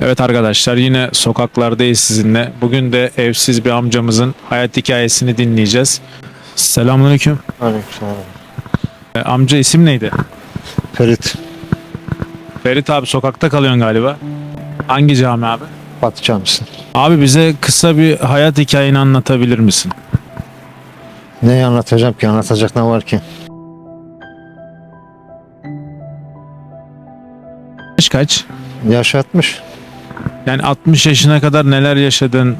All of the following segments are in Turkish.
Evet arkadaşlar yine sokaklardayız sizinle. Bugün de evsiz bir amcamızın hayat hikayesini dinleyeceğiz. Selamünaleyküm. Aleykümselam. E, amca isim neydi? Ferit Ferit abi sokakta kalıyorsun galiba. Hangi cami abi? Batı Camisi. Abi bize kısa bir hayat hikayeni anlatabilir misin? Neyi anlatacağım ki? Anlatacak ne var ki? Yaş kaç? Yaşatmış. Yani 60 yaşına kadar neler yaşadın?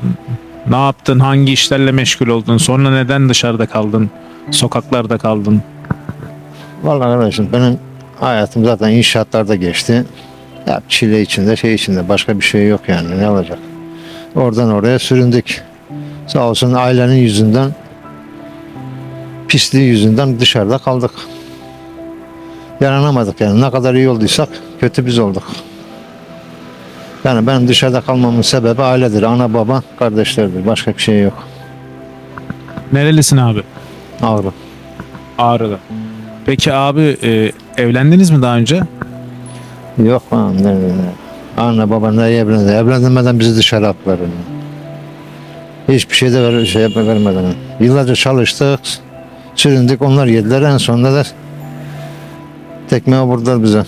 Ne yaptın? Hangi işlerle meşgul oldun? Sonra neden dışarıda kaldın? Sokaklarda kaldın? Vallahi kardeşim benim hayatım zaten inşaatlarda geçti. Ya çile içinde şey içinde başka bir şey yok yani ne olacak? Oradan oraya süründük. Sağ olsun ailenin yüzünden pisliği yüzünden dışarıda kaldık. Yaranamadık yani ne kadar iyi olduysak kötü biz olduk. Yani benim dışarıda kalmamın sebebi ailedir. Ana baba kardeşlerdir. Başka bir şey yok. Nerelisin abi? Ağrı. Ağrı'da. Peki abi e, evlendiniz mi daha önce? Yok lan ne, ne, ne. Anne baba ne evlendi? Evlendirmeden bizi dışarı attılar. Hiçbir şey de ver, şey yapma vermeden. Yıllarca çalıştık, süründük, onlar yediler. En sonunda da tekme vurdular bize.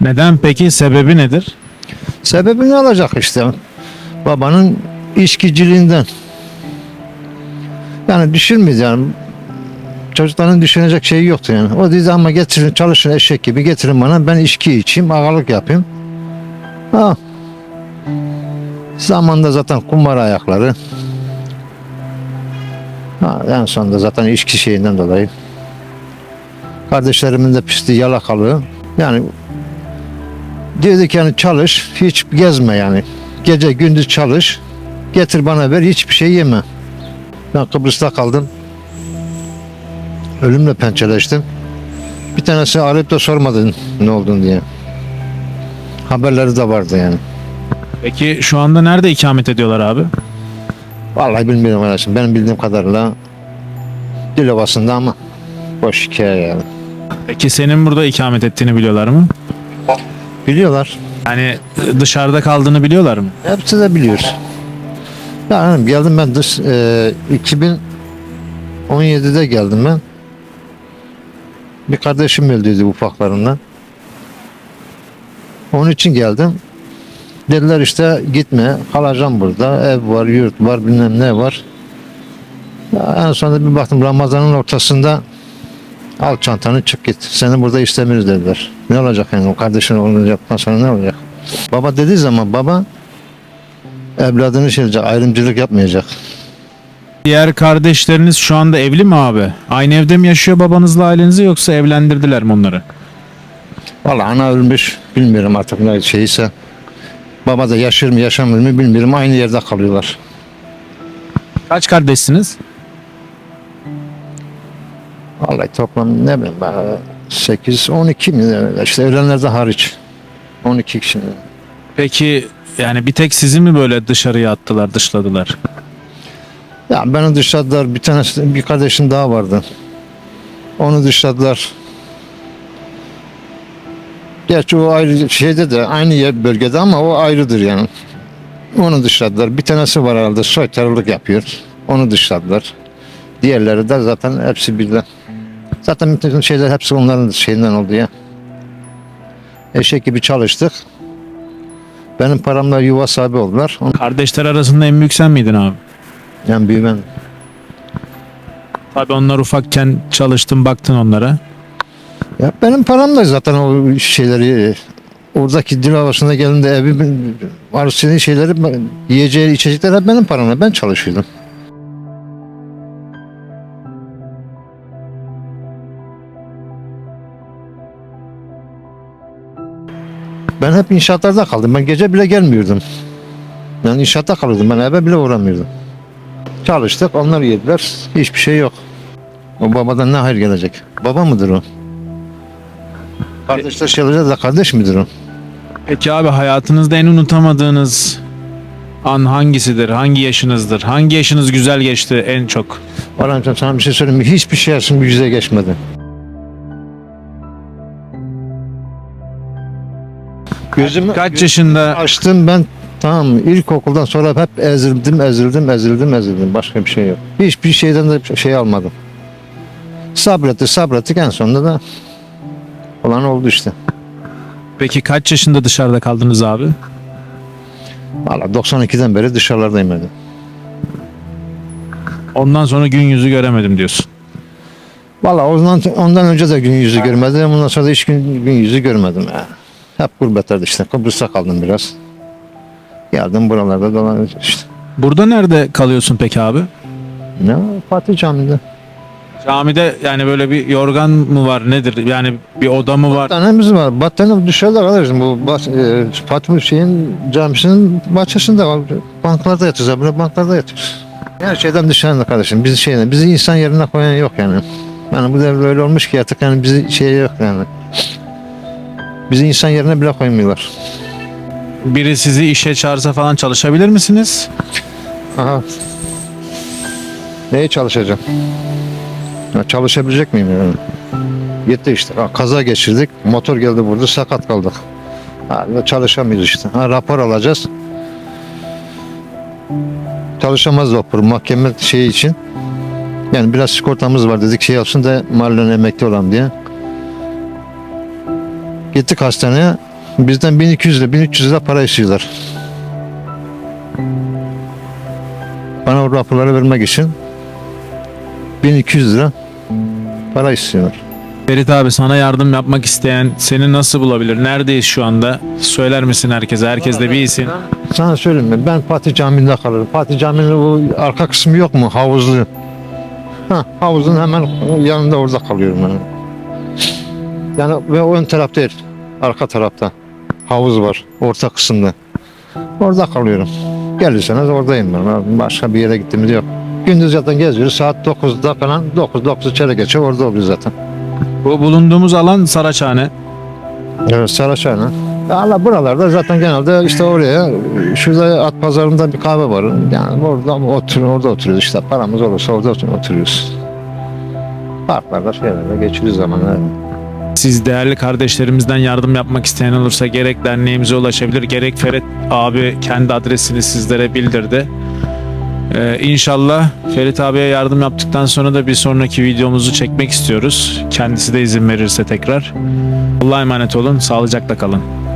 Neden peki? Sebebi nedir? Sebebi ne olacak işte? Babanın işkiciliğinden. Yani düşünmüyor yani. Çocukların düşünecek şeyi yoktu yani. O dedi ama getirin çalışın eşek gibi getirin bana ben içki içeyim ağalık yapayım. Ha. Zamanda zaten kumar ayakları. Ha, en sonunda zaten içki şeyinden dolayı. Kardeşlerimin de pisliği yalakalığı. Yani Dedik yani çalış, hiç gezme yani. Gece gündüz çalış, getir bana ver, hiçbir şey yeme. Ben Kıbrıs'ta kaldım. Ölümle pençeleştim. Bir tanesi arayıp da sormadı ne oldun diye. Haberleri de vardı yani. Peki şu anda nerede ikamet ediyorlar abi? Vallahi bilmiyorum arkadaşım. Benim bildiğim kadarıyla Dilovası'nda ama boş hikaye yani. Peki senin burada ikamet ettiğini biliyorlar mı? Biliyorlar. Yani dışarıda kaldığını biliyorlar mı? Hepsi de biliyor. Yani geldim ben dış, e, 2017'de geldim ben. Bir kardeşim öldüydü ufaklarından. Onun için geldim. Dediler işte gitme kalacağım burada. Ev var, yurt var, bilmem ne var. Ya en sonunda bir baktım Ramazan'ın ortasında al çantanı çık git. Seni burada istemiyoruz dediler. Ne olacak yani o kardeşin olacaktan sonra ne olacak? Baba dediği zaman baba evladını şey yapacak, ayrımcılık yapmayacak. Diğer kardeşleriniz şu anda evli mi abi? Aynı evde mi yaşıyor babanızla ailenizi yoksa evlendirdiler mi onları? Vallahi ana ölmüş, bilmiyorum artık ne şeyse. Baba da yaşır mı yaşamır mı bilmiyorum, aynı yerde kalıyorlar. Kaç kardeşsiniz? Vallahi toplam ne bileyim ben 8, 12 mi işte de hariç. 12 kişi. Peki yani bir tek sizi mi böyle dışarıya attılar, dışladılar? Ya beni dışladılar, bir tanesi, bir kardeşim daha vardı. Onu dışladılar. Gerçi o ayrı şeyde de aynı yer bölgede ama o ayrıdır yani. Onu dışladılar. Bir tanesi var herhalde soytarılık yapıyor. Onu dışladılar. Diğerleri de zaten hepsi birden. Zaten bütün şeyler hepsi onların şeyinden oldu ya. Eşek gibi çalıştık. Benim paramla yuva sahibi oldular. Kardeşler arasında en büyük sen miydin abi? Yani büyümen Tabii onlar ufakken çalıştın baktın onlara. Ya benim param da zaten o şeyleri oradaki dil havasında geldiğinde evimin arasının şeyleri yiyeceği içecekler hep benim paramla ben çalışıyordum. Ben hep inşaatlarda kaldım. Ben gece bile gelmiyordum. Ben inşaatta kalıyordum. Ben eve bile uğramıyordum. Çalıştık, onlar yediler. Hiçbir şey yok. O babadan ne hayır gelecek? Baba mıdır o? Kardeşler şey olacak da kardeş midir o? Peki abi hayatınızda en unutamadığınız an hangisidir? Hangi yaşınızdır? Hangi yaşınız güzel geçti en çok? Orhan'cığım sana bir şey söyleyeyim mi? Hiçbir şey yaşım yüze geçmedi. Gözümü Kaç yaşında açtım ben tamam mı? İlkokuldan sonra hep ezildim, ezildim, ezildim, ezildim. Başka bir şey yok. Hiçbir şeyden de şey almadım. Sabrettik, sabrettik en sonunda da olan oldu işte. peki kaç yaşında dışarıda kaldınız abi? Valla 92'den beri dışarılardayım ben. de. Ondan sonra gün yüzü göremedim diyorsun. Valla ondan, ondan önce de gün yüzü görmedim. Ondan sonra da hiç gün, gün yüzü görmedim. Ya. Hep gurbetlerde işte. Kıbrıs'ta kaldım biraz. Geldim buralarda dolanıyorum işte. Burada nerede kalıyorsun peki abi? Ne? Fatih Camii'de. Camide yani böyle bir yorgan mı var nedir? Yani bir oda mı var? Battaniyemiz var. Battaniye dışarıda kardeşim. Bu bas, e, Fatih şeyin camisinin bahçesinde var. Banklarda yatıyoruz. Böyle banklarda yatıyoruz. Her şeyden dışarıda kardeşim. Bizi şeyden, bizi insan yerine koyan yok yani. Yani bu devre öyle olmuş ki artık yani bizi şey yok yani. Bizi insan yerine bile koymuyorlar. Biri sizi işe çağırsa falan çalışabilir misiniz? Aha. Neye çalışacağım? Ya çalışabilecek miyim yani? Gitti işte. Ha, kaza geçirdik. Motor geldi burada sakat kaldık. Ha, çalışamıyoruz işte. Ha, rapor alacağız. Çalışamaz rapor mahkeme şeyi için. Yani biraz sigortamız var dedik şey olsun da mahallen emekli olan diye. Gittik hastaneye. Bizden 1200 lira 1300 lira para istiyorlar. Bana o raporları vermek için 1200 lira para istiyorlar. Ferit abi sana yardım yapmak isteyen seni nasıl bulabilir? Neredeyiz şu anda? Söyler misin herkese? Herkes de bilsin. Sana söyleyeyim mi? Ben Fatih Camii'nde kalırım. Fatih Camii'nin bu arka kısmı yok mu? Havuzlu. Ha, havuzun hemen yanında orada kalıyorum yani. Yani ve ön taraf değil. Arka tarafta. Havuz var. Orta kısımda. Orada kalıyorum. Gelirseniz oradayım ben. Başka bir yere gittiğimiz yok. Gündüz zaten geziyoruz. Saat 9'da falan 9 9 çeyrek geçe orada oluyoruz zaten. Bu bulunduğumuz alan Saraçhane. Evet Saraçhane. Allah buralarda zaten genelde işte oraya şurada at pazarında bir kahve var. Yani orada otur orada oturuyoruz işte paramız olursa orada otur- oturuyoruz. Parklarda şeylerde geçiriyoruz zamanı. Siz değerli kardeşlerimizden yardım yapmak isteyen olursa gerek derneğimize ulaşabilir gerek Ferit abi kendi adresini sizlere bildirdi. Ee, inşallah Ferit abiye yardım yaptıktan sonra da bir sonraki videomuzu çekmek istiyoruz. Kendisi de izin verirse tekrar. Allah'a emanet olun. Sağlıcakla kalın.